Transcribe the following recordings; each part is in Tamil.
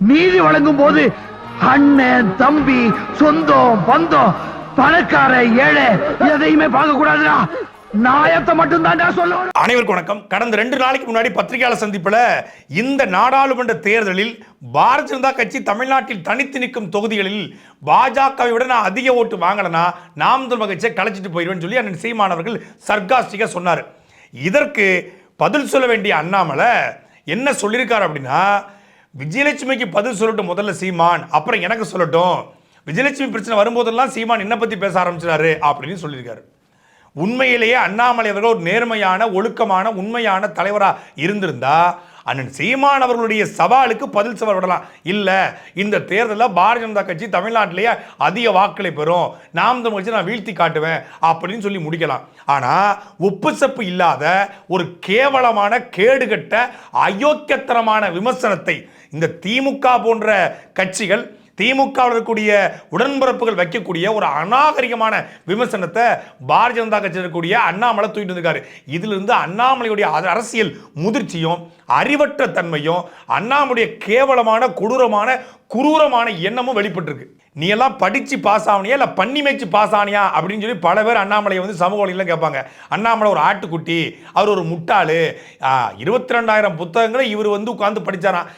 நீதி வழங்கும் போது அண்ணன் தம்பி சொந்தம் பந்தம் பணக்கார ஏழை எதையுமே பார்க்க கூடாதுடா நாயத்தை மட்டும் தான் சொல்லுவோம் அனைவருக்கும் வணக்கம். கடந்த ரெண்டு நாளைக்கு முன்னாடி பத்திரிகையாளர் சந்திப்பில் இந்த நாடாளுமன்ற தேர்தலில் பாரதிய ஜனதா கட்சி தமிழ்நாட்டில் தனித்து நிற்கும் தொகுதிகளில் பாஜகவை விட நான் அதிக ஓட்டு வாங்கலைன்னா நாம் தமிழ் கட்சியை கலைச்சிட்டு போயிடுவேன்னு சொல்லி அண்ணன் சீமானவர்கள் சர்காஸ்டிக்கா சொன்னார். இதற்கு பதில் சொல்ல வேண்டிய அண்ணாமலை என்ன சொல்லியிருக்காரு அப்படின்னா விஜயலட்சுமிக்கு பதில் சொல்லட்டும் முதல்ல சீமான். அப்புறம் எனக்கு சொல்லட்டும். விஜயலட்சுமி பிரச்சனை வரும்போதெல்லாம் சீமான் என்ன பற்றி பேச ஆரம்பிச்சிடாரு அப்படின்னு சொல்லியிருக்காரு. உண்மையிலேயே அண்ணாமலை அவர்கள் ஒரு நேர்மையான ஒழுக்கமான உண்மையான தலைவராக இருந்திருந்தா அண்ணன் சீமான் அவர்களுடைய சவாலுக்கு பதில் சவால் விடலாம். இல்லை இந்த தேர்தலில் பாரதிய ஜனதா கட்சி தமிழ்நாட்டிலேயே அதிக வாக்களை பெறும். நாம் தமிழ் கட்சி நான் வீழ்த்தி காட்டுவேன் அப்படின்னு சொல்லி முடிக்கலாம். ஆனால் உப்பு சப்பு இல்லாத ஒரு கேவலமான கேடுகட்ட அயோக்கியத்தனமான விமர்சனத்தை இந்த திமுக போன்ற கட்சிகள் திமுகவில் இருக்கக்கூடிய உடன்பிறப்புகள் வைக்கக்கூடிய ஒரு அநாகரிகமான விமர்சனத்தை பாரதிய ஜனதா கட்சியில் இருக்கக்கூடிய அண்ணாமலை தூக்கிட்டு வந்திருக்காரு. இதிலிருந்து அண்ணாமலையுடைய அரசியல் முதிர்ச்சியும் அறிவற்ற தன்மையும் அண்ணாமலைய கேவலமான கொடூரமான குரூரமான எண்ணமும் வெளிப்பட்டிருக்கு. நீ எல்லாம் படிச்சு பாஸ் ஆகணியா இல்லை பண்ணி மேய்ச்சி பாஸ் ஆனியா அப்படின்னு சொல்லி பல பேர் அண்ணாமலையை வந்து சமூக வழியில் கேட்பாங்க. அண்ணாமலை ஒரு ஆட்டுக்குட்டி அவர் ஒரு முட்டாளு. இருபத்தி ரெண்டாயிரம் புத்தகங்களை இவர் வந்து உட்காந்து படித்தாரான்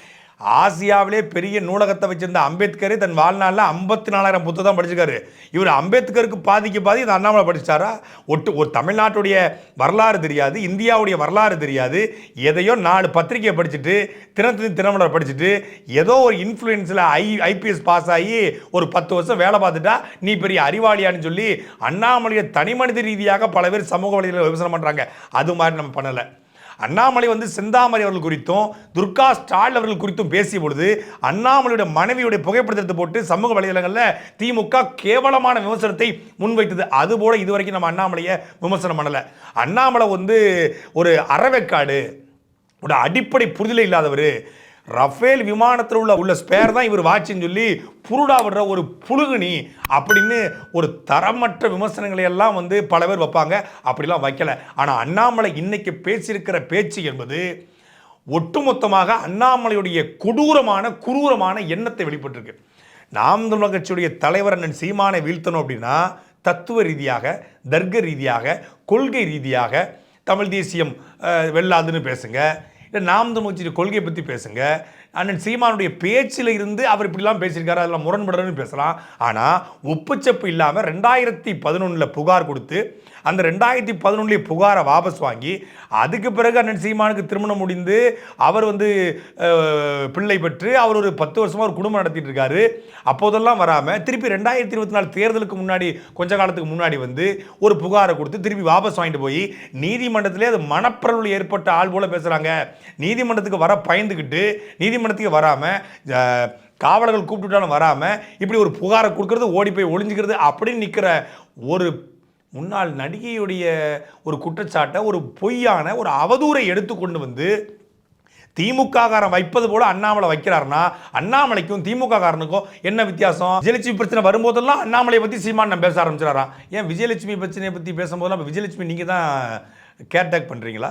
ஆசியாவிலே பெரிய நூலகத்தை வச்சிருந்த அம்பேத்கரே தன் வாழ்நாளில் ஐம்பத்தி நாலாயிரம் புத்தகம் தான் படிச்சிருக்காரு. இவர் அம்பேத்கருக்கு பாதிக்கு பாதி இந்த அண்ணாமலை படிச்சாரா ஒட்டு ஒரு தமிழ்நாட்டுடைய வரலாறு தெரியாது இந்தியாவுடைய வரலாறு தெரியாது. எதையோ நாலு பத்திரிகையை படிச்சுட்டு தினத்தந்தி தினமலர் படிச்சுட்டு ஏதோ ஒரு இன்ஃப்ளூயன்ஸில் ஐ ஐபிஎஸ் பாஸ் ஆகி ஒரு பத்து வருஷம் வேலை பார்த்துட்டா நீ பெரிய அறிவாளியான்னு சொல்லி அண்ணாமலையை தனி மனித ரீதியாக பல பேர் சமூக வழியில் விமர்சனம் பண்ணுறாங்க அது மாதிரி நம்ம பண்ணலை. அண்ணாமலை வந்து செந்தாமரை அவர்கள் குறித்தும் துர்கா ஸ்டாலின் அவர்கள் குறித்தும் பேசிய பொழுது அண்ணாமலையுடைய மனைவியுடைய புகைப்படத்தை போட்டு சமூக வலைதளங்களில் திமுக கேவலமான விமர்சனத்தை முன்வைத்தது. அதுபோல இதுவரைக்கும் நம்ம அண்ணாமலையை விமர்சனம் பண்ணலை. அண்ணாமலை வந்து ஒரு அறவேக்காடு ஒரு அடிப்படை புரிதலே இல்லாதவர். ரஃபேல் விமானத்தில் உள்ள உள்ள ஸ்பேர் தான் இவர் வாட்சின்னு சொல்லி புருடா விடுற ஒரு புழுகுனி அப்படின்னு ஒரு தரமற்ற விமர்சனங்களை எல்லாம் வந்து பல பேர் வைப்பாங்க. அப்படிலாம் வைக்கல. ஆனால் அண்ணாமலை இன்னைக்கு பேசியிருக்கிற பேச்சு என்பது ஒட்டுமொத்தமாக அண்ணாமலையுடைய கொடூரமான குரூரமான எண்ணத்தை வெளிப்பட்டிருக்கு. நாம் தமிழ் கட்சியுடைய தலைவர் அண்ணன் சீமானை வீழ்த்தணும் அப்படின்னா தத்துவ ரீதியாக தர்க்க ரீதியாக கொள்கை ரீதியாக தமிழ் தேசியம் வெல்லாதுன்னு பேசுங்க. இல்லை நாம் தமிழ் கொள்கையை பற்றி பேசுங்க. அண்ணன் சீமானுடைய பேச்சில் இருந்து அவர் இப்படிலாம் பேசியிருக்காரு அதெல்லாம் முரண்படுறன்னு பேசலாம். ஆனால் உப்புச்சப்பு இல்லாமல் ரெண்டாயிரத்தி பதினொன்றில் புகார் கொடுத்து அந்த ரெண்டாயிரத்தி பதினொன்றுலேயே புகாரை வாபஸ் வாங்கி அதுக்கு பிறகு அண்ணன் சீமானுக்கு திருமணம் முடிந்து அவர் வந்து பிள்ளை பெற்று அவர் ஒரு பத்து வருஷமாக ஒரு குடும்பம் நடத்திட்டு இருக்காரு. அப்போதெல்லாம் வராமல் திருப்பி ரெண்டாயிரத்தி இருபத்தி நாலு தேர்தலுக்கு முன்னாடி கொஞ்ச காலத்துக்கு முன்னாடி வந்து ஒரு புகாரை கொடுத்து திருப்பி வாபஸ் வாங்கிட்டு போய் நீதிமன்றத்திலே அது மனப்பிரல் ஏற்பட்ட ஆள் போல பேசுகிறாங்க நீதிமன்றத்துக்கு வர பயந்துக்கிட்டு நீதிமன்றத்துக்கு வராமல் காவலர்கள் கூப்பிட்டுட்டாலும் வராமல் இப்படி ஒரு புகாரை கொடுக்கறது ஓடி போய் ஒளிஞ்சுக்கிறது அப்படின்னு நிற்கிற ஒரு முன்னாள் நடிகையுடைய ஒரு குற்றச்சாட்டை ஒரு பொய்யான ஒரு அவதூறை எடுத்துக்கொண்டு வந்து திமுககாரம் வைப்பது போல அண்ணாமலை வைக்கிறாருன்னா அண்ணாமலைக்கும் திமுககாரனுக்கும் என்ன வித்தியாசம்? விஜயலட்சுமி பிரச்சனை வரும்போதெல்லாம் அண்ணாமலையை பற்றி சீமான் பேச ஆரம்பிச்சிடறான் ஏன் விஜயலட்சுமி பிரச்சனையை பற்றி பேசும்போதெல்லாம் விஜயலட்சுமி நீங்கள் தான் கேர்டேக் பண்ணுறீங்களா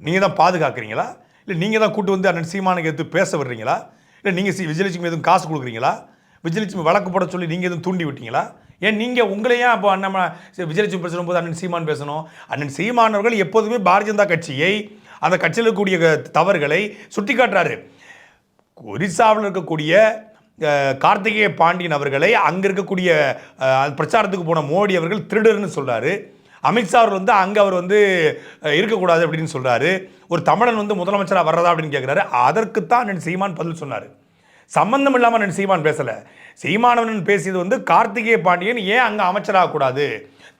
நீங்கள் தான் பாதுகாக்கிறீங்களா? இல்லை நீங்கள் தான் கூட்டு வந்து அண்ணன் சீமானுக்கு எடுத்து பேச விடுறீங்களா? இல்லை நீங்கள் சி விஜயலட்சுமி எதுவும் காசு கொடுக்குறீங்களா? விஜயலட்சுமி வழக்கு போட சொல்லி நீங்கள் எதுவும் தூண்டி விட்டீங்களா? ஏன் நீங்கள் உங்களையே அப்போ அண்ணன் சரி, விஜயலட்சுமி பேசணும் போது அண்ணன் சீமான் பேசணும்? அண்ணன் சீமான் அவர்கள் எப்போதுமே பாரதிய ஜனதா கட்சியை அந்த கட்சியில் இருக்கக்கூடிய தவறுகளை சுட்டி காட்டுறாரு ஒரிசாவில் இருக்கக்கூடிய கார்த்திகேய பாண்டியன் அவர்களை அங்கே இருக்கக்கூடிய பிரச்சாரத்துக்கு போன மோடி அவர்கள் திருடர்னு சொல்கிறாரு அமித்ஷா அவர் வந்து அங்கே அவர் வந்து இருக்கக்கூடாது அப்படின்னு சொல்கிறாரு ஒரு தமிழன் வந்து முதலமைச்சராக வர்றதா அப்படின்னு கேட்குறாரு அதற்குத்தான் அண்ணன் சீமான் பதில் சொன்னார். சம்மந்தம் இல்லாமல் அண்ணன் சீமான் பேசலை. சீமானவன் பேசியது வந்து கார்த்திகேய பாண்டியன் ஏன் அங்கே அமைச்சராகக்கூடாது?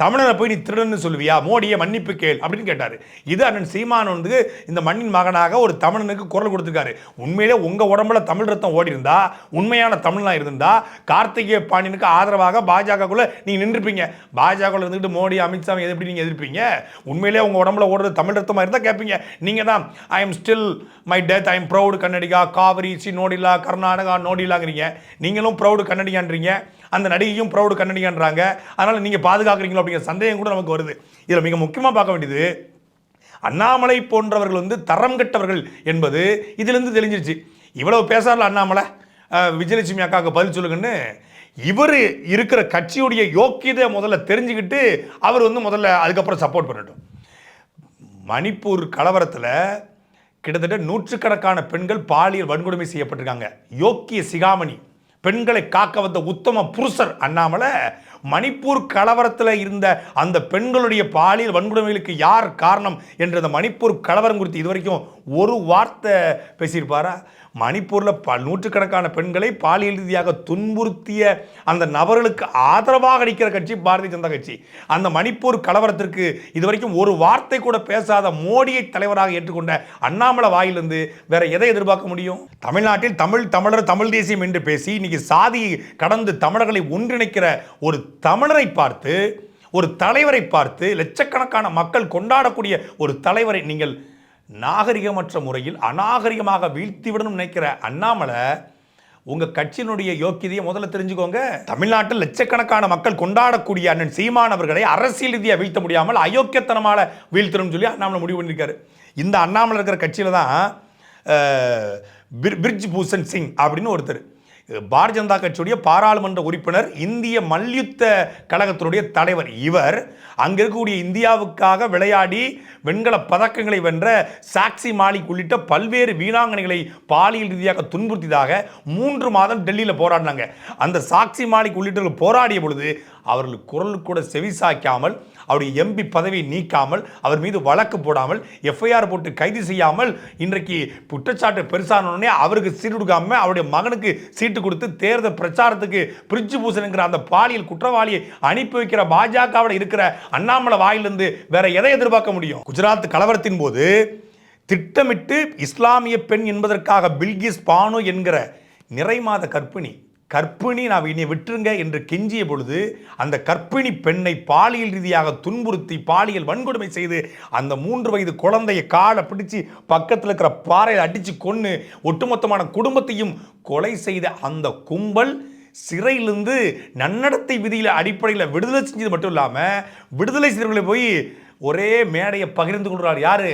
தமிழனை போய் நீ திருடன்னு சொல்லுவியா? மோடியை மன்னிப்பு கேள் அப்படின்னு கேட்டார். இது அண்ணன் சீமான் வந்து இந்த மண்ணின் மகனாக ஒரு தமிழனுக்கு குரல் கொடுத்துருக்காரு. உண்மையிலே உங்கள் உடம்புல தமிழ் ரத்தம் ஓடி இருந்தா உண்மையான தமிழ்லாம் இருந்தா கார்த்திகேய பாண்டியனுக்கு ஆதரவாக பாஜகக்குள்ளே நீங்கள் நின்றுப்பீங்க. பாஜகவில் இருந்துட்டு மோடி அமித்ஷா எது எப்படி நீங்கள் எதிர்ப்பீங்க? உண்மையிலே உங்கள் உடம்புல ஓடுறது தமிழ் ரத்தமாக இருந்தால் கேட்பீங்க நீங்கள் தான் I am still my death I am proud Kannadiga Kaveri C நோடிலா கர்நாடகா நோடிலாங்கிறீங்க. நீங்களும் ப்ரௌடு கன்னடிகான்றீங்க அந்த நடிகையும் ப்ரௌடு கண்ணனியான்றாங்க அதனால் நீங்கள் பாதுகாக்கிறீங்களோ அப்படிங்கிற சந்தேகம் கூட நமக்கு வருது. இதில் மிக முக்கியமாக பார்க்க வேண்டியது அண்ணாமலை போன்றவர்கள் வந்து தரம் கெட்டவர்கள் என்பது இதிலிருந்து தெரிஞ்சிருச்சு இவ்வளவு பேசார்ல அண்ணாமலை விஜயலட்சுமி அக்காவுக்கு பதில் சொல்லுங்கன்னு இவர் இருக்கிற கட்சியுடைய யோக்கியதை முதல்ல தெரிஞ்சுக்கிட்டு அவர் வந்து முதல்ல அதுக்கப்புறம் சப்போர்ட் பண்ணட்டும். மணிப்பூர் கலவரத்தில் கிட்டத்தட்ட நூற்றுக்கணக்கான பெண்கள் பாலியல் வன்கொடுமை செய்யப்பட்டிருக்காங்க. யோக்கிய சிகாமணி. பெண்களை காக்க வந்த உத்தம புருஷர் அண்ணாமலை மணிப்பூர் கலவரத்தில் இருந்த அந்த பெண்களுடைய பாலியல் வன்கொடுமைகளுக்கு யார் காரணம் என்ற அந்த மணிப்பூர் கலவரம் குறித்து இதுவரைக்கும் ஒரு வார்த்தை பேசியிருப்பாரா? மணிப்பூரில் ப நூற்றுக்கணக்கான பெண்களை பாலியல் ரீதியாக துன்புறுத்திய அந்த நபர்களுக்கு ஆதரவாக அளிக்கிற கட்சி பாரதிய ஜனதா கட்சி. அந்த மணிப்பூர் கலவரத்திற்கு இதுவரைக்கும் ஒரு வார்த்தை கூட பேசாத மோடியை தலைவராக ஏற்றுக்கொண்ட அண்ணாமலை வாயிலிருந்து வேற எதை எதிர்பார்க்க முடியும்? தமிழ்நாட்டில் தமிழ் தமிழர் தமிழ் தேசியம் என்று பேசி இன்னைக்கு சாதி கடந்து தமிழர்களை ஒன்றிணைக்கிற ஒரு தமிழரை பார்த்து ஒரு தலைவரை பார்த்து லட்சக்கணக்கான மக்கள் கொண்டாடக்கூடிய ஒரு தலைவரை நீங்கள் நாகரிகமற்ற முறையில் அநாகரிகமாக வீழ்த்திவிடணும்னு நினைக்கிற அண்ணாமலை உங்கள் கட்சியினுடைய யோக்கியதையை முதல்ல தெரிஞ்சுக்கோங்க. தமிழ்நாட்டில் லட்சக்கணக்கான மக்கள் கொண்டாடக்கூடிய அண்ணன் சீமான் அவர்களை அரசியல் ரீதியாக வீழ்த்த முடியாமல் அயோக்கியத்தனமாக வீழ்த்தணும்னு சொல்லி அண்ணாமலை முடிவு பண்ணியிருக்காரு. இந்த அண்ணாமலை இருக்கிற கட்சியில் தான் அஹ், பிர்- பூஷன் சிங் அப்படின்னு ஒருத்தர். பாரதிய ஜனதா கட்சியுடைய பாராளுமன்ற உறுப்பினர் இந்திய மல்யுத்த கழகத்தினுடைய தலைவர் இவர் அங்கே இருக்கக்கூடிய இந்தியாவுக்காக விளையாடி வெண்கல பதக்கங்களை வென்ற சாக்சி மாலிக் உள்ளிட்ட பல்வேறு வீராங்கனைகளை பாலியல் ரீதியாக துன்புறுத்தியதாக மூன்று மாதம் டெல்லியில் போராடினாங்க. அந்த சாக்சி மாலிக் உள்ளிட்டவர்கள் போராடிய பொழுது அவர்கள் குரல் கூட செவிசாய்க்காமல் அவருடைய எம்பி பதவியை நீக்காமல் அவர் மீது வழக்கு போடாமல் எஃப்ஐஆர் போட்டு கைது செய்யாமல் இன்றைக்கு குற்றச்சாட்டு பெருசானோடனே அவருக்கு சீட்டு கொடுக்காம அவருடைய மகனுக்கு சீட்டு கொடுத்து தேர்தல் பிரச்சாரத்துக்கு பிரிட்ஜ் பூசணுங்கிற அந்த பாலியல் குற்றவாளியை அனுப்பி வைக்கிற பாஜகவில் இருக்கிற அண்ணாமலை வாயிலிருந்து வேற எதை எதிர்பார்க்க முடியும்? குஜராத் கலவரத்தின் போது திட்டமிட்டு இஸ்லாமிய பெண் என்பதற்காக பில்கிஸ் பானு என்கிற நிறைமாத கற்பிணி கர்ப்பிணி நான் இனி விட்டுருங்க என்று கெஞ்சிய பொழுது அந்த கர்ப்பிணி பெண்ணை பாலியல் ரீதியாக துன்புறுத்தி பாலியல் வன்கொடுமை செய்து அந்த மூன்று வயது குழந்தையை காலை பிடிச்சு பக்கத்தில் இருக்கிற பாறையில் அடித்து கொன்று ஒட்டுமொத்தமான குடும்பத்தையும் கொலை செய்த அந்த கும்பல் சிறையிலிருந்து நன்னடத்தை விதியில் அடிப்படையில் விடுதலை செஞ்சது மட்டும் இல்லாமல் விடுதலை செய்தவர்களை போய் ஒரே மேடையை பகிர்ந்து கொள்கிறார் யார்?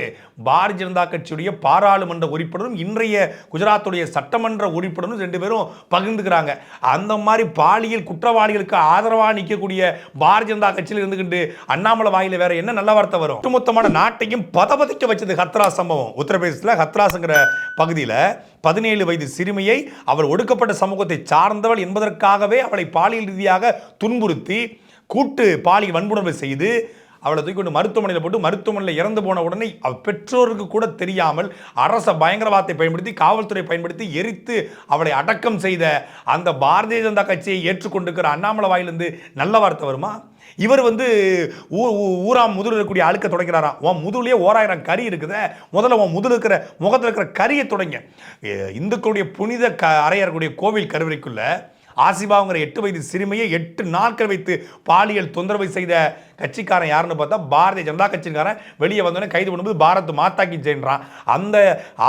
பாரதிய ஜனதா கட்சியுடைய பாராளுமன்ற உறுப்பினரும் இன்றைய குஜராத்துடைய சட்டமன்ற உறுப்பினரும் ரெண்டு பேரும் பகிர்ந்துக்கிறாங்க. அந்த மாதிரி பாலியல் குற்றவாளிகளுக்கு ஆதரவாக நிற்கக்கூடிய பாரதிய ஜனதா கட்சியில் இருந்துக்கிட்டு அண்ணாமலை வாயில வேற என்ன நல்ல வார்த்தை வரும்? ஒட்டுமொத்தமான நாட்டையும் பதபதிக்க வச்சது ஹத்ரா சம்பவம். உத்தரப்பிரதேசத்தில் ஹத்ராஸ்ங்கிற பகுதியில் பதினேழு வயது சிறுமியை அவள் ஒடுக்கப்பட்ட சமூகத்தை சார்ந்தவள் என்பதற்காகவே அவளை பாலியல் ரீதியாக துன்புறுத்தி கூட்டு பாலியல் வன்புணர்வு செய்து அவளை தூக்கி கொண்டு மருத்துவமனையில் போட்டு மருத்துவமனையில் இறந்து போன உடனே அவ பெற்றோருக்கு கூட தெரியாமல் அரச பயங்கரவாதத்தை பயன்படுத்தி காவல்துறை பயன்படுத்தி எரித்து அவளை அடக்கம் செய்த அந்த பாரதிய ஜனதா கட்சியை ஏற்றுக்கொண்டிருக்கிற அண்ணாமலை வாயிலிருந்து நல்ல வார்த்தை வருமா? இவர் வந்து ஊ- ஊ- ஊராம் முதுகு இருக்கக்கூடிய அழுக்க தொடங்கிறாராம் உன் முதுகுலயே ஓராயிரம் கறி இருக்குதே. முதல்ல உன் முதுகு இருக்கிற முகத்தில் இருக்கிற கரியை தொடங்க. இந்துக்களுடைய புனித க அறையக்கூடிய கோவில் கருவறைக்குள்ளே ஆசிபாங்கிற எட்டு வயது சிறுமியை எட்டு நாட்கள் வைத்து பாலியல் தொந்தரவு செய்த கட்சிக்காரன் யாருன்னு பார்த்தா பாரதிய ஜனதா கட்சிக்காரன். வெளியே வந்தோடனே கைது பண்ணும்போது பாரத் மாத்தாக்கி செய்கிறான் அந்த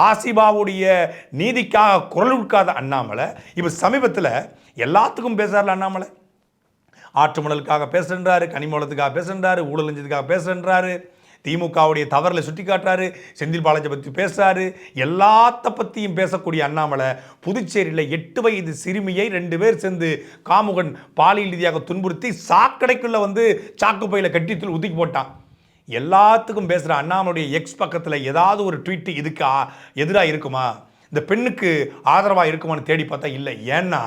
ஆசிபாவுடைய நீதிக்காக குரல் உட்காத அண்ணாமலை இப்போ சமீபத்தில் எல்லாத்துக்கும் பேசுறாருல அண்ணாமலை. ஆற்று மணலுக்காக பேசுகின்றாரு கனிமூலத்துக்காக பேசுகின்றாரு ஊழலஞ்சதுக்காக பேசுகின்றாரு. திமுகவுடைய தவறில் சுட்டி காட்டுறாரு செந்தில் பாலாஜி பற்றி பேசுறாரு எல்லாத்த பற்றியும் பேசக்கூடிய அண்ணாமலை புதுச்சேரியில் எட்டு வயது சிறுமியை ரெண்டு பேர் சேர்ந்து காமுகன் பாலியல் ரீதியாக துன்புறுத்தி சாக்கடைக்குள்ளே வந்து சாக்குப்பையில் கட்டி தூள் ஒதுக்கி போட்டான். எல்லாத்துக்கும் பேசுகிற அண்ணாமலுடைய எக்ஸ் பக்கத்தில் ஏதாவது ஒரு ட்வீட்டு இதுக்கு எதிராக இருக்குமா? இந்த பெண்ணுக்கு ஆதரவாக இருக்குமான்னு தேடி பார்த்தா இல்லை. ஏன்னா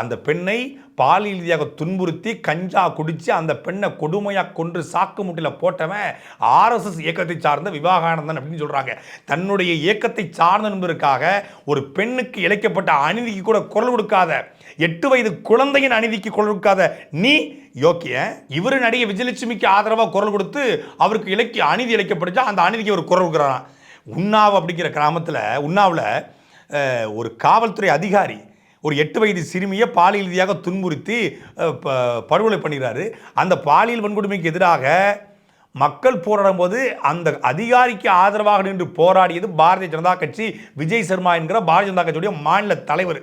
அந்த பெண்ணை பாலியல் ரீதியாக துன்புறுத்தி கஞ்சா குடித்து அந்த பெண்ணை கொடுமையாக கொன்று சாக்கு முட்டில் போட்டவன் ஆர்எஸ்எஸ் இயக்கத்தை சார்ந்த விவாகானந்தன் அப்படின்னு சொல்கிறாங்க தன்னுடைய இயக்கத்தை சார்ந்த என்பதற்காக ஒரு பெண்ணுக்கு இழைக்கப்பட்ட அநீதிக்கு கூட குரல் கொடுக்காத எட்டு வயது குழந்தையின் அநீதிக்கு குரல் கொடுக்காத நீ யோக்கிய இவரு நடிகை விஜயலட்சுமிக்கு ஆதரவாக குரல் கொடுத்து அவருக்கு இலக்கிய அநீதி இழைக்கப்படுச்சா அந்த அநீதிக்கு அவர் குரல் கொடுக்குறான் உண்ணாவ் அப்படிங்கிற கிராமத்தில் உண்ணாவில் ஒரு காவல்துறை அதிகாரி ஒரு எட்டு வயது சிறுமியை பாலியல் ரீதியாக துன்புறுத்தி ப- படுகொலை பண்ணுகிறாரு அந்த பாலியல் வன்கொடுமைக்கு எதிராக மக்கள் போராடும் போது அந்த அதிகாரிக்கு ஆதரவாக நின்று போராடியது பாரதிய ஜனதா கட்சி விஜய் சர்மா என்கிற பாரதிய ஜனதா கட்சியுடைய மாநில தலைவர்.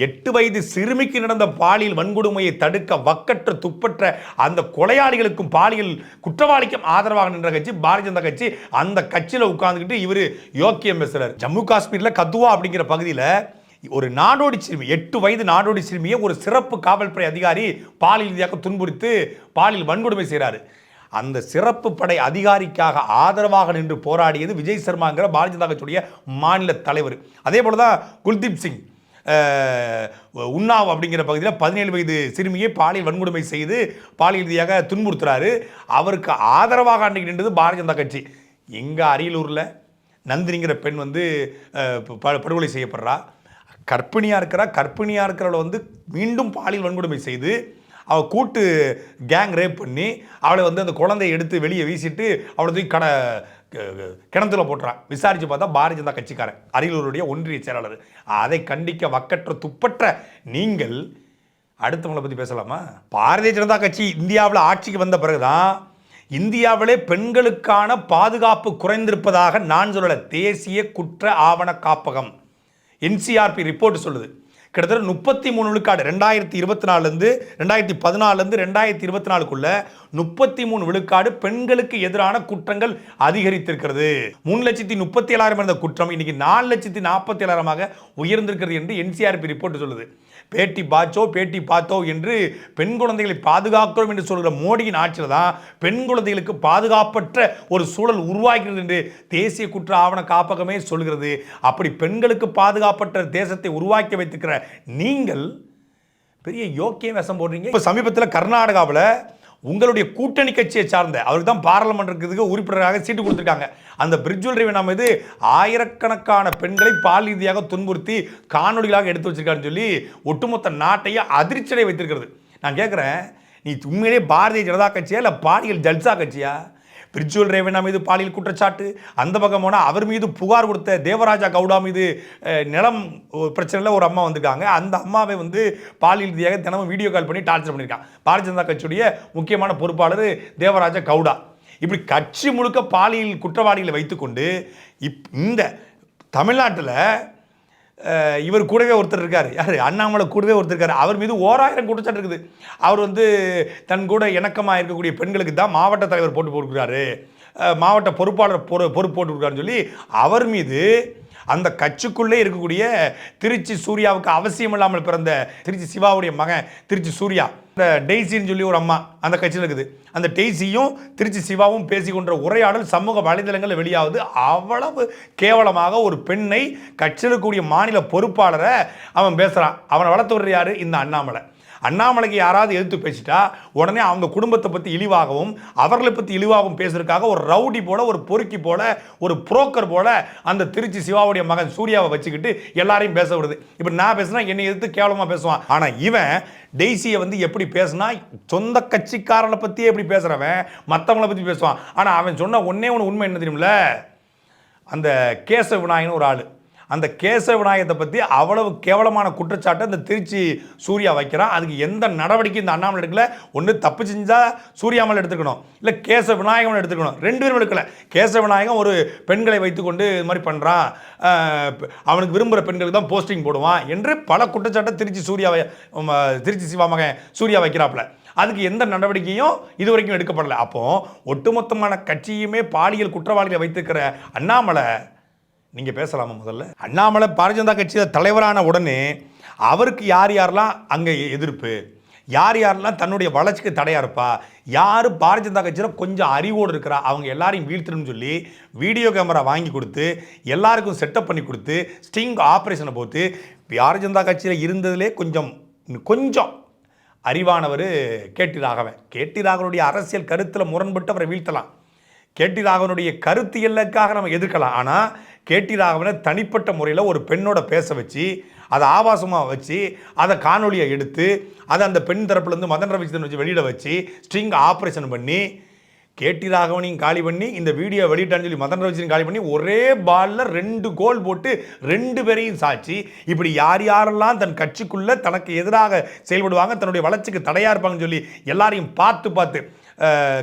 எட்டு வயது சிறுமிக்கு நடந்த பாலியல் வன்கொடுமையை தடுக்க வக்கற்ற துப்பற்ற அந்த கொலையாளிகளுக்கும் பாலியல் குற்றவாளிக்கும் ஆதரவாக நின்ற கட்சி பாரதிய ஜனதா கட்சி அந்த கட்சியில் உட்கார்ந்துக்கிட்டு இவர் யோக்கியம் பேசுறாரு. ஜம்மு காஷ்மீரில் கத்துவா அப்படிங்கிற பகுதியில் ஒரு நாடோடி சிறுமி எட்டு வயது நாடோடி சிறுமியை ஒரு சிறப்பு காவல்படை அதிகாரி பாலியல் ரீதியாக துன்புறுத்து பாலியல் வன்கொடுமை செய்கிறாரு. அந்த சிறப்பு படை அதிகாரிக்காக ஆதரவாக நின்று போராடியது விஜய் சர்மாங்கிற பாரதிய ஜனதா கட்சியுடைய மாநில தலைவர். அதே போல தான் குல்தீப் சிங் உன்னாவ் அப்படிங்கிற பகுதியில் பதினேழு வயது சிறுமியை பாலியல் வன்கொடுமை செய்து பாலியல் ரீதியாக துன்புறுத்துறாரு. அவருக்கு ஆதரவாக அன்றைக்கு நின்றது பாரதிய ஜனதா கட்சி. எங்கள் அரியலூரில் நந்தினிங்கிற பெண் வந்து ப- படுகொலை செய்யப்படுறா. கர்ப்பிணியாக இருக்கிறா கர்ப்பிணியாக இருக்கிறவளை வந்து மீண்டும் பாலியல் வன்கொடுமை செய்து அவள் கூட்டு கேங் ரேப் பண்ணி அவளை வந்து அந்த குழந்தையை எடுத்து வெளியே வீசிட்டு அவளை தூக்கி கடை க- கிணத்துல போட்டுறான். விசாரித்து பார்த்தா பாரதிய ஜனதா கட்சிக்காரன் அரியலூருடைய ஒன்றிய செயலாளர். அதை கண்டிக்க வக்கற்ற துப்பற்ற நீங்கள் அடுத்தவங்களை பற்றி பேசலாமா? பாரதிய ஜனதா கட்சி இந்தியாவில் ஆட்சிக்கு வந்த பிறகுதான் இந்தியாவிலே பெண்களுக்கான பாதுகாப்பு குறைந்திருப்பதாக நான் சொல்லலை. தேசிய குற்ற ஆவண காப்பகம். என்சிஆர்பி ரிப்போர்ட் சொல்லுது. கிட்டத்தட்ட முப்பத்தி மூணு விழுக்காடு ரெண்டாயிரத்தி இருபத்தி நாலுலேருந்து ரெண்டாயிரத்தி பதினாலுலேருந்து ரெண்டாயிரத்தி இருபத்தி நாலுக்குள்ள முப்பத்தி மூணு விழுக்காடு பெண்களுக்கு எதிரான குற்றங்கள் அதிகரித்திருக்கிறது. மூணு லட்சத்தி முப்பத்தி ஏழாயிரம் இருந்த குற்றம் இன்னைக்கு நாலு லட்சத்தி நாற்பத்தி ஏழாயிரமாக உயர்ந்திருக்கிறது என்று என்சிஆர்பி ரிப்போர்ட் சொல்லுது. பேட்டி பாச்சோ பேட்டி பார்த்தோ என்று பெண் குழந்தைகளை பாதுகாக்கிறோம் என்று சொல்கிற மோடியின் ஆட்சியில் தான் பெண் குழந்தைகளுக்கு பாதுகாப்பற்ற ஒரு சூழல் உருவாகிறது என்று தேசிய குற்ற ஆவண காப்பகமே சொல்கிறது. அப்படி பெண்களுக்கு பாதுகாப்பற்ற தேசத்தை உருவாக்கி வைத்திருக்கிற நீங்கள் பெரிய யோக்கிய வேஷம் போடுறீங்க. இப்போ சமீபத்தில் கர்நாடகாவில் உங்களுடைய கூட்டணி கட்சியை சார்ந்த அவருக்கு தான் பாராளுமன்றத்துக்கு உறுப்பினராக சீட்டு கொடுத்துருக்காங்க. அந்த பிரிட்ஜுவல் ரேவனா மீது ஆயிரக்கணக்கான பெண்களை பால் ரீதியாக துன்புறுத்தி காணொலிகளாக எடுத்து வச்சிருக்காருன்னு சொல்லி ஒட்டுமொத்த நாட்டையே அதிர்ச்சியடை வைத்திருக்கிறது. நான் கேட்குறேன் நீ உண்மையிலே பாரதிய ஜனதா கட்சியா இல்லை பாலியல் ஜல்சா கட்சியா? பிரிஜுவல் ரேவண்ணா மீது பாலியல் குற்றச்சாட்டு அந்த பக்கம் போனால் அவர் மீது புகார் கொடுத்த தேவராஜா கவுடா மீது நிலம் ஒரு பிரச்சனையில் ஒரு அம்மா வந்திருக்காங்க. அந்த அம்மாவை வந்து பாலியல் ரீதியாக தினமும் வீடியோ கால் பண்ணி டார்ச்சர் பண்ணியிருக்காங்க. பாரதிய ஜனதா கட்சியுடைய முக்கியமான பொறுப்பாளர் தேவராஜா கவுடா. இப்படி கட்சி முழுக்க பாலியல் குற்றவாளிகளை வைத்துக்கொண்டு இப் இந்த தமிழ்நாட்டில் இவர் கூடவே ஒருத்தர் இருக்கார். யார்? அண்ணாமலை கூடவே ஒருத்தர் இருக்கார். அவர் மீது ஓராயிரம் குற்றச்சாட்டு இருக்குது. அவர் வந்து தன் கூட இணக்கமாக இருக்கக்கூடிய பெண்களுக்கு தான் மாவட்ட தலைவர் போட்டு போட்டுக்கிறாரு மாவட்ட பொறுப்பாளர் பொறு பொறுப்பு போட்டுருக்காருன்னு சொல்லி அவர் மீது அந்த கட்சிக்குள்ளே இருக்கக்கூடிய திருச்சி சூர்யாவுக்கு அவசியம் இல்லாமல் பிறந்த திருச்சி சிவாவுடைய மகன் திருச்சி சூர்யா. இந்த டெய்ஸின்னு சொல்லி ஒரு அம்மா அந்த கட்சியில் இருக்குது. அந்த டெய்ஸியும் திருச்சி சிவாவும் பேசிக்கொண்ட உரையாடல் சமூக வலைதளங்களில் வெளியாகுது அவ்வளவு கேவலமாக ஒரு பெண்ணை கட்சியில் இருக்கக்கூடிய மாநில பொறுப்பாளரை அவன் பேசுகிறான் அவனை வளர்த்து யார்? இந்த அண்ணாமலை. அண்ணாமலைக்கு யாராவது எதிர்த்து பேசிட்டா உடனே அவங்க குடும்பத்தை பற்றி இழிவாகவும் அவர்களை பற்றி இழிவாகவும் பேசுறதுக்காக ஒரு ரவுடி போல ஒரு பொறுக்கி போல ஒரு புரோக்கர் போல அந்த திருச்சி சிவாவுடைய மகன் சூர்யாவை வச்சுக்கிட்டு எல்லாரையும் பேச விடுது. இப்போ நான் பேசுனா என்னை எதிர்த்து கேவலமாக பேசுவான். ஆனால் இவன் டெய்ஸியை வந்து எப்படி பேசுனா சொந்த கட்சிக்காரனை பற்றியே எப்படி பேசுகிறவன் மற்றவங்கள பற்றி பேசுவான். ஆனால் அவன் சொன்ன ஒன்னே ஒன்று உண்மை என்ன தெரியும்ல அந்த கேசவ விநாயகன் ஒரு ஆள். அந்த கேசவ விநாயகத்தை பற்றி அவ்வளவு கேவலமான குற்றச்சாட்டை இந்த திருச்சி சூர்யா வைக்கிறான். அதுக்கு எந்த நடவடிக்கை இந்த அண்ணாமலை எடுக்கல. ஒன்று தப்பு செஞ்சால் சூர்யாமல் எடுத்துக்கணும். இல்லை கேச விநாயகம் எடுத்துக்கணும். ரெண்டு பேரும் எடுக்கல. கேச விநாயகம் ஒரு பெண்களை வைத்துக்கொண்டு இது மாதிரி பண்ணுறான் அவனுக்கு விரும்புகிற பெண்களுக்கு தான் போஸ்டிங் போடுவான் என்று பல குற்றச்சாட்டை திருச்சி சூர்யாவை திருச்சி சிவா மகன் சூர்யா வைக்கிறாப்புல. அதுக்கு எந்த நடவடிக்கையும் இது வரைக்கும் எடுக்கப்படலை. அப்போது ஒட்டுமொத்தமான கட்சியுமே பாலியல் குற்றவாளிகளை வைத்திருக்கிற அண்ணாமலை நீங்கள் பேசலாமா முதல்ல? அண்ணாமலை பாரதிய ஜனதா கட்சியில் தலைவரான உடனே அவருக்கு யார் யாரெல்லாம் அங்கே எதிர்ப்பு? யார் யாரெல்லாம் தன்னுடைய வளர்ச்சிக்கு தடையாக இருப்பா? யார் பாரதிய ஜனதா கட்சியில் கொஞ்சம் அறிவோடு இருக்கிறா? அவங்க எல்லாரையும் வீழ்த்தணும்னு சொல்லி வீடியோ கேமரா வாங்கி கொடுத்து எல்லாருக்கும் செட்டப் பண்ணி கொடுத்து ஸ்டிங் ஆப்ரேஷனை போட்டு பாரதிய ஜனதா கட்சியில் இருந்ததுலே கொஞ்சம் கொஞ்சம் அறிவானவர் கேட்டி ராகவன். கேட்டி ராகவனுடைய அரசியல் கருத்தில் முரண்பட்டு அவரை வீழ்த்தலாம். கேட்டி ராகவனுடைய கருத்தியலுக்காக நம்ம எதிர்க்கலாம். ஆனால் கேட்டி ராகவனை தனிப்பட்ட முறையில் ஒரு பெண்ணோட பேச வச்சு அதை ஆபாசமாக வச்சு அதை காணொலியை எடுத்து அதை அந்த பெண் தரப்புலேருந்து மதன் ரவிச்சந்திரன் வச்சு வெளியிட வச்சு ஸ்ட்ரிங் ஆப்ரேஷன் பண்ணி கேட்டி ராகவனையும் காலி பண்ணி இந்த வீடியோ வெளியிட்டான்னு சொல்லி மதன் ரவிச்சந்திரன் காலி பண்ணி ஒரே பாலில் ரெண்டு கோல் போட்டு ரெண்டு பேரையும் சாட்சி இப்படி யார் யாரெல்லாம் தன் கட்சிக்குள்ளே தனக்கு எதிராக செயல்படுவாங்க தன்னுடைய வளர்ச்சிக்கு தடையாக இருப்பாங்கன்னு சொல்லி எல்லாரையும் பார்த்து பார்த்து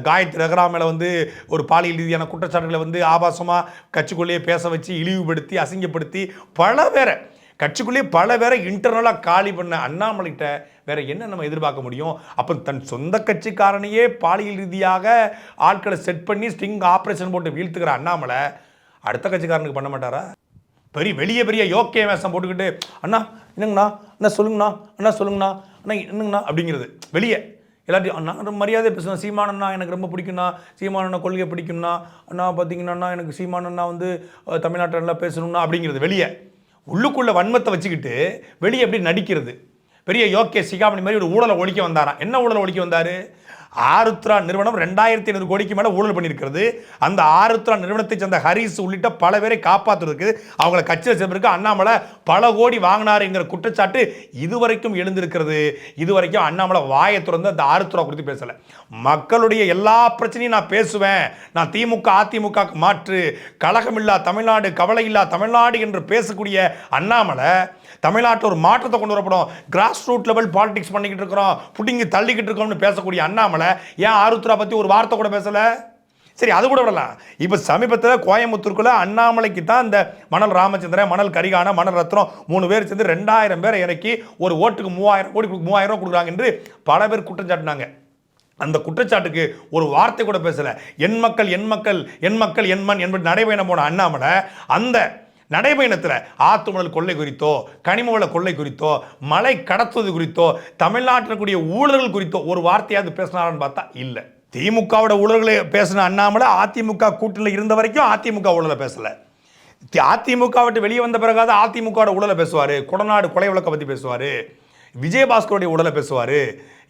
காயத்ரி ரகுராம் மேலே வந்து ஒரு பாலியல் ரீதியான குற்றச்சாட்டுகளை வந்து ஆபாசமாக கட்சிக்குள்ளேயே பேச வச்சு இழிவுபடுத்தி அசிங்கப்படுத்தி பல பேரை கட்சிக்குள்ளேயே பல பேரை இன்டர்னலாக காலி பண்ண அண்ணாமலைகிட்ட வேற என்ன நம்ம எதிர்பார்க்க முடியும்? அப்போ தன் சொந்த கட்சிக்காரனையே பாலியல் ரீதியாக ஆட்களை செட் பண்ணி ஸ்டிங் ஆப்ரேஷன் போட்டு வீழ்த்துக்கிற அண்ணாமலை அடுத்த கட்சிக்காரனுக்கு பண்ண மாட்டாரா? பெரிய வெளியே பெரிய யோக்கிய வேஷம் போட்டுக்கிட்டு அண்ணா என்னங்கண்ணா? அண்ணா சொல்லுங்கண்ணா? அண்ணா சொல்லுங்கண்ணா? அண்ணா என்னங்கண்ணா? அப்படிங்கிறது. வெளியே. எல்லாத்தையும் நான் ரொம்ப மரியாதை பேசுவேன் சீமானண்ணா எனக்கு ரொம்ப பிடிக்கும்னா சீமானண்ணா கொள்கை பிடிக்கும்னா அண்ணா பார்த்தீங்கன்னா எனக்கு சீமானண்ணா வந்து தமிழ்நாட்டில் நல்லா பேசணும்னா அப்படிங்கிறது வெளியே. உள்ளுக்குள்ளே வன்மத்தை வச்சுக்கிட்டு வெளியே எப்படி நடிக்கிறது? பெரிய யோகே சிகாமணி மாதிரி ஒரு ஊழலை ஒழிக்க வந்தாராம். என்ன ஊழலை ஒழிக்க வந்தார்? ஆருத்ரா நிறுவனம் ரெண்டாயிரத்தி ஐநூறு கோடிக்கு மேலே ஊழல் பண்ணியிருக்கிறது. அந்த ஆருத்ரா நிறுவனத்தை சேர்ந்த ஹரிஸ் உள்ளிட்ட பல பேரை காப்பாற்றுறதுக்கு அவங்கள கட்சியில் சேர்ந்திருக்கு அண்ணாமலை பல கோடி வாங்கினாருங்கிற குற்றச்சாட்டு இதுவரைக்கும் எழுந்திருக்கிறது. இதுவரைக்கும் அண்ணாமலை வாயை திறந்து அந்த ஆருத்ரா குறித்து பேசலை. மக்களுடைய எல்லா பிரச்சனையும் நான் பேசுவேன். நான் திமுக அதிமுக மாற்று. கழகமில்லா தமிழ்நாடு கவலை இல்லா தமிழ்நாடு என்று பேசக்கூடிய அண்ணாமலை தமிழ்நாட்டில் ஒரு மாற்றத்தை கொண்டு வரப்படும். கிராஸ் ரூட் லெவல் பாலிடிக்ஸ் பண்ணிக்கிட்டு இருக்கிறோம். புட்டிங்கி தள்ளிக்கிட்டு இருக்கோம்னு பேசக்கூடிய அண்ணாமலை ஏன் ஆருத்ரா பற்றி ஒரு வார்த்தை கூட பேசலை? சரி அது கூட விடலாம். இப்போ சமீபத்தில் கோயம்புத்தூருக்குள்ள அண்ணாமலைக்கு தான் இந்த மணல் ராமச்சந்திரன் மணல் கரிகான மணல் ரத்னம் மூணு பேர் சேர்ந்து ரெண்டாயிரம் பேரை இறக்கி ஒரு ஓட்டுக்கு மூவாயிரம் கோடி மூவாயிரம் ரூபா கொடுக்குறாங்க என்று பல பேர் குற்றம் சாட்டினாங்க அந்த குற்றச்சாட்டுக்கு ஒரு வார்த்தை கூட பேசலை. என் மக்கள் என் மக்கள் என் மக்கள் என் மண் என்பது நடைபயணம் போன அண்ணாமலை. அந்த நடைபயணத்தில் ஆத்துமணல் கொள்ளை குறித்தோ கனிமவள கொள்ளை குறித்தோ மலை கடத்துவது குறித்தோ தமிழ்நாட்டில் கூடிய ஊழல்கள் குறித்தோ ஒரு வார்த்தையாவது பேசினாரான்னு பார்த்தா இல்லை. திமுகவோட ஊழல்களை பேசின அண்ணாமலை அதிமுக கூட்டணியில் இருந்த வரைக்கும் அதிமுக ஊழலை பேசலை. அதிமுக விட்டு வெளியே வந்த பிறகாவது அதிமுகவோட ஊழலை பேசுவார். கொடநாடு கொலை வழக்கை பற்றி பேசுவார். விஜயபாஸ்கருடைய ஊழலை பேசுவார்.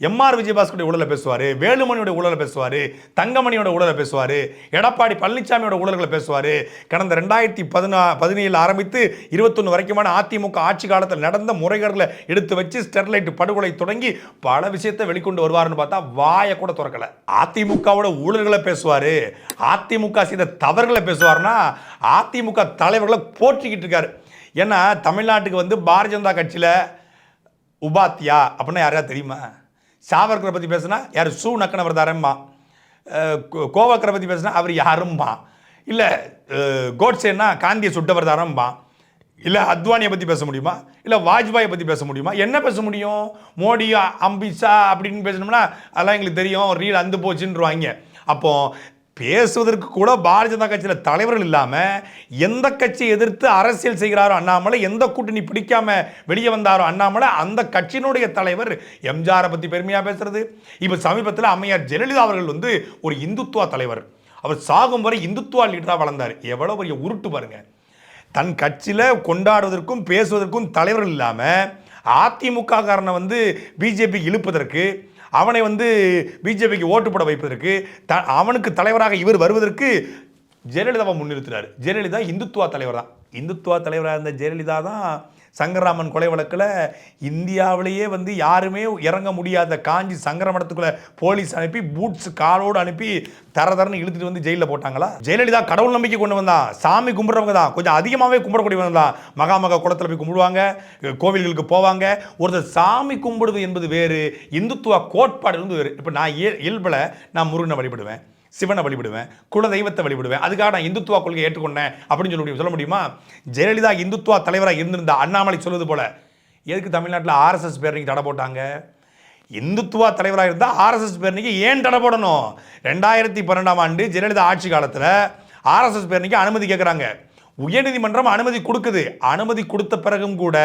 எம்ஆர் விஜயபாஸ்கருடைய ஊழலை பேசுவார் வேலுமணியோட ஊழலை பேசுவார் தங்கமணியோட ஊழலை பேசுவார் எடப்பாடி பழனிசாமியோட ஊழல்களை பேசுவார். கடந்த ரெண்டாயிரத்தி பதினா பதினேழு ஆரம்பித்து இருபத்தொன்று வரைக்குமான அதிமுக ஆட்சி காலத்தில் நடந்த முறைகளை எடுத்து வச்சு ஸ்டெர்லைட் படுகொலை தொடங்கி பல விஷயத்தை வெளிக்கொண்டு வருவாருன்னு பார்த்தா வாயை கூட திறக்கல. அதிமுகவோட ஊழல்களை பேசுவார். அதிமுக செய்த தவறுகளை பேசுவார்னா அதிமுக தலைவர்களை போற்றிக்கிட்டு இருக்காரு. ஏன்னா தமிழ்நாட்டுக்கு வந்து பாரதிய ஜனதா கட்சியில் உபாத்தியா அப்படின்னா யாரையா தெரியுமா? சாவர்கரை பற்றி பேசுனா யார் சூ நக்கனவர் தாரம்மா கோவக்கரை பற்றி பேசுனா அவர் யாரும்பா இல்லை கோட்சேன்னா காந்தியை சுட்டவர் தாரம்பா இல்லை அத்வானியை பற்றி பேச முடியுமா? இல்லை வாஜ்பாயை பற்றி பேச முடியுமா? என்ன பேச முடியும்? மோடி அம்பிஷா அப்படின்னு பேசணும்னா அதெல்லாம் எங்களுக்கு தெரியும். ரீல் அந்து போச்சுன்றவாங்க. அப்போது பேசுவதற்கு கூட பாரதிய ஜனதா கட்சியில் தலைவர்கள் இல்லாமல் எந்த கட்சியை எதிர்த்து அரசியல் செய்கிறாரோ அண்ணாமலை எந்த கூட்டணி பிடிக்காம வெளியே வந்தாரோ அண்ணாமலை அந்த கட்சியினுடைய தலைவர் எம்ஜிஆரை பற்றி பெருமையாக பேசுறது. இப்போ சமீபத்தில் அம்மையார் ஜெயலலிதா அவர்கள் வந்து ஒரு இந்துத்துவா தலைவர். அவர் சாகும் வரை இந்துத்துவா லீடராக வளர்ந்தார். எவ்வளோ பெரிய உருட்டு பாருங்க. தன் கட்சியில் கொண்டாடுவதற்கும் பேசுவதற்கும் தலைவர்கள் இல்லாமல் அதிமுக காரனை வந்து பிஜேபி இழுப்பதற்கு அவனை வந்து பிஜேபிக்கு ஓட்டு போட வைப்பதற்கு த அவனுக்கு தலைவராக இவர் வருவதற்கு ஜெயலலிதாவை முன்னிறுத்துறாரு ஜெயலலிதா இந்துத்துவா தலைவர் தான் இந்துத்துவா தலைவராக இருந்த ஜெயலலிதா தான் சங்கரராமன் கொலை வழக்கில் இந்தியாவிலேயே வந்து யாருமே இறங்க முடியாத காஞ்சி சங்கரமடத்துக்குள்ளே போலீஸ் அனுப்பி பூட்ஸ் காலோடு அனுப்பி தர தரன்னு இழுத்துட்டு வந்து ஜெயிலில் போட்டாங்களா? ஜெயலலிதா கடவுள் நம்பிக்கை கொண்டு வந்தான் சாமி கும்பிட்றவங்க தான். கொஞ்சம் அதிகமாகவே கும்பிடக்கூடியவங்க தான். மகாமக குளத்தில் போய் கும்பிடுவாங்க கோவில்களுக்கு போவாங்க. ஒருத்தர் சாமி கும்பிடுவது என்பது வேறு இந்துத்துவ கோட்பாடு வந்து வேறு. இப்போ நான் இயல்பில் நான் முருகனை வழிபடுவேன். சிவனை வழிபடுவேன் குல தெய்வத்தை வழிபடுவேன் அதுக்காக நான் இந்துத்துவா கொள்கையை ஏற்றுக்கொண்டேன் அப்படின்னு சொல்ல முடியும். சொல்ல முடியுமா? ஜெயலலிதா இந்துத்துவா தலைவராக இருந்திருந்த அண்ணாமலை சொல்வது போல. எதுக்கு தமிழ்நாட்டில் ஆர்எஸ்எஸ் பேரணிக்கு தடை போட்டாங்க? இந்துத்துவா தலைவராக இருந்தால் ஆர்எஸ்எஸ் பேரணிக்கு ஏன் தடை போடணும்? ரெண்டாயிரத்தி பன்னெண்டாம் ஆண்டு ஜெயலலிதா ஆட்சி காலத்தில் ஆர்எஸ்எஸ் பேரணிக்கு அனுமதி கேட்குறாங்க உயர்நீதிமன்றம் அனுமதி கொடுக்குது. அனுமதி கொடுத்த பிறகும் கூட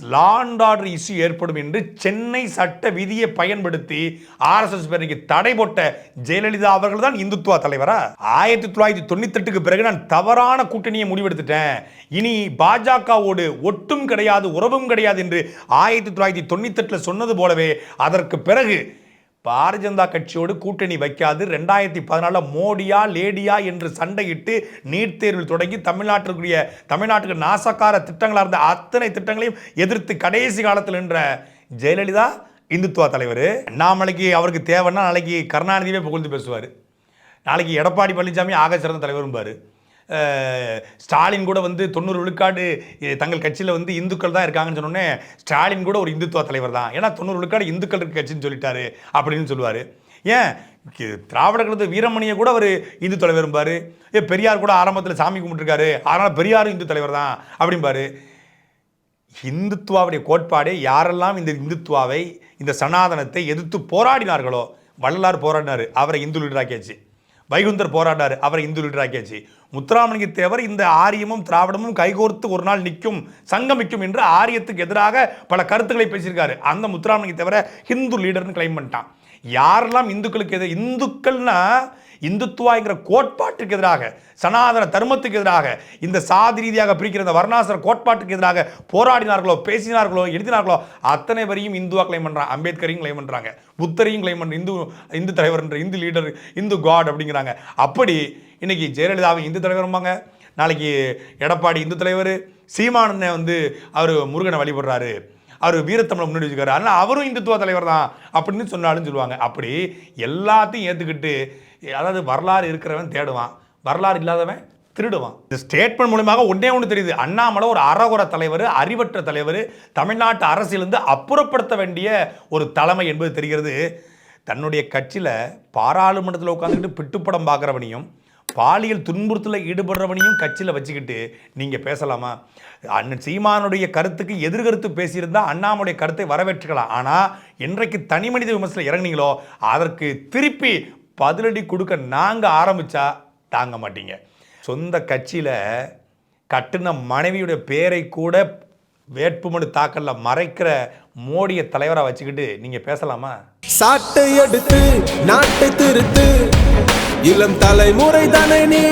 லாண்ட் ஆர்டர் இஷ்யூ ஏற்படும் என்று சென்னை சட்ட விதியை பயன்படுத்தி ஆர்எஸ்எஸ் பேரணிக்கு தடை போட்ட ஜெயலலிதா அவர்கள் தான் இந்துத்துவா தலைவரா? ஆயிரத்தி தொள்ளாயிரத்தி தொண்ணூத்தெட்டுக்கு பிறகு நான் தவறான கூட்டணியை முடிவெடுத்துட்டேன். இனி பாஜகவோடு ஒட்டும் கிடையாது உறவும் கிடையாது என்று ஆயிரத்தி தொள்ளாயிரத்தி தொண்ணூத்தெட்டில் சொன்னது போலவே அதற்கு பிறகு பாரதிய ஜனதா கட்சியோடு கூட்டணி வைக்காது. ரெண்டாயிரத்தி பதினாலில் மோடியா லேடியா என்று சண்டையிட்டு நீட் தேர்வில் தொடங்கி தமிழ்நாட்டிற்குரிய தமிழ்நாட்டுக்கு நாசக்கார திட்டங்களாக இருந்த அத்தனை திட்டங்களையும் எதிர்த்து கடைசி காலத்தில் நின்ற ஜெயலலிதா இந்துத்துவா தலைவர். நாமளைக்கு அவருக்கு தேவைன்னா நாளைக்கு கருணாநிதியே புகழ்ந்து பேசுவார். நாளைக்கு எடப்பாடி பழனிசாமி ஆக சிறந்த தலைவரும்பாரு. ஸ்டாலின் கூட வந்து தொண்ணூறு விழுக்காடு தங்கள் கட்சியில் வந்து இந்துக்கள் தான் இருக்காங்கன்னு சொன்னோன்னே ஸ்டாலின் கூட ஒரு இந்துத்துவ தலைவர் தான். ஏன்னா தொண்ணூறு விழுக்காடு இந்துக்கள் இருக்க கட்சின்னு சொல்லிட்டாரு அப்படின்னு சொல்லுவார். ஏன்? திராவிட கழகத்து வீரமணியை கூட அவர் இந்து தலைவரும்பாரு ஏ பெரியார் கூட ஆரம்பத்தில் சாமி கும்பிட்டுருக்காரு. அதனால் பெரியாரும் இந்து தலைவர் தான் அப்படிம்பாரு. இந்துத்துவாவுடைய கோட்பாடே யாரெல்லாம் இந்த இந்துத்துவாவை இந்த சனாதனத்தை எதிர்த்து போராடினார்களோ வள்ளலார் போராடினார். அவரை இந்து லீடராக்கியாச்சு. வைகுந்தர் போராடினார். அவரை இந்து லீடராக்கியாச்சு. முத்துராமலிங்க தேவர் இந்த ஆரியமும் திராவிடமும் கைகோர்த்து ஒரு நாள் நிற்கும் சங்கமிக்கும் என்று ஆரியத்துக்கு எதிராக பல கருத்துக்களை பேசியிருக்காரு. அந்த முத்துராமலிங்க தேவரை ஹிந்து லீடர்னு கிளைம் பண்ணிட்டான். யாரெல்லாம் இந்துக்களுக்கு எதிராக இந்துக்கள்னா இந்துத்துவாங்கிற கோட்பாட்டுக்கு எதிராக சனாதன தர்மத்துக்கு எதிராக இந்த சாதி ரீதியாக பிரிக்கிற இந்த வர்ணாசர கோட்பாட்டுக்கு எதிராக போராடினார்களோ பேசினார்களோ எழுதினார்களோ அத்தனை வரையும் இந்துவா கிளைம் பண்ணுறாங்க அம்பேத்கரையும் கிளைம் பண்ணுறாங்க புத்தரையும் கிளைம் பண்ணுற இந்து இந்து தலைவர் என்ற இந்து லீடர் இந்து காட் அப்படிங்கிறாங்க. அப்படி இன்றைக்கி ஜெயலலிதாவை இந்து தலைவரும்பாங்க நாளைக்கு எடப்பாடி இந்து தலைவர் சீமானனை வந்து அவர் முருகனை வழிபடுறாரு. அவர் வீரத்தமிழை முன்னாடி வச்சுக்காரு அதனால் அவரும் இந்துத்துவ தலைவர் தான் அப்படின்னு சொன்னாலும் சொல்லுவாங்க. அப்படி எல்லாத்தையும் ஏற்றுக்கிட்டு அதாவது வரலாறு இருக்கிறவன் தேடுவான். வரலாறு இல்லாதவன் திருடுவான். இந்த ஸ்டேட்மெண்ட் மூலமாக ஒன்றே ஒன்று தெரியுது. அண்ணாமலை ஒரு அறகுற தலைவர் அறிவற்ற தலைவர் தமிழ்நாட்டு அரசிலிருந்து அப்புறப்படுத்த வேண்டிய ஒரு தலைமை என்பது தெரிகிறது. தன்னுடைய கட்சியில் பாராளுமன்றத்தில் உட்காந்துக்கிட்டு பிட்டுப்படம் பார்க்குறவனையும் பாலியல் துன்புறுத்தல ஈடுபடுறவனையும் கட்சியில் வச்சுக்கிட்டு நீங்கள் பேசலாமா? அண்ணன் சீமானுடைய கருத்துக்கு எதிர்கருத்து பேசியிருந்தால் அண்ணாமுடைய கருத்தை வரவேற்றுக்கலாம். ஆனால் என்றைக்கு தனி மனித விமர்சனம் இறங்குனீங்களோ அதற்கு திருப்பி பதிலடி கொடுக்க நாங்கள் ஆரம்பித்தா தாங்க மாட்டீங்க. சொந்த கட்சியில் கட்டுன மனைவியுடைய பேரை கூட வேட்புமனு தாக்கல்ல மறைக்கிற மோடியை தலைவராக வச்சுக்கிட்டு நீங்கள் பேசலாமா? சாட்டை எடுத்து நாட்டை திருத்து. இளம் தலைமுறை தானே நீ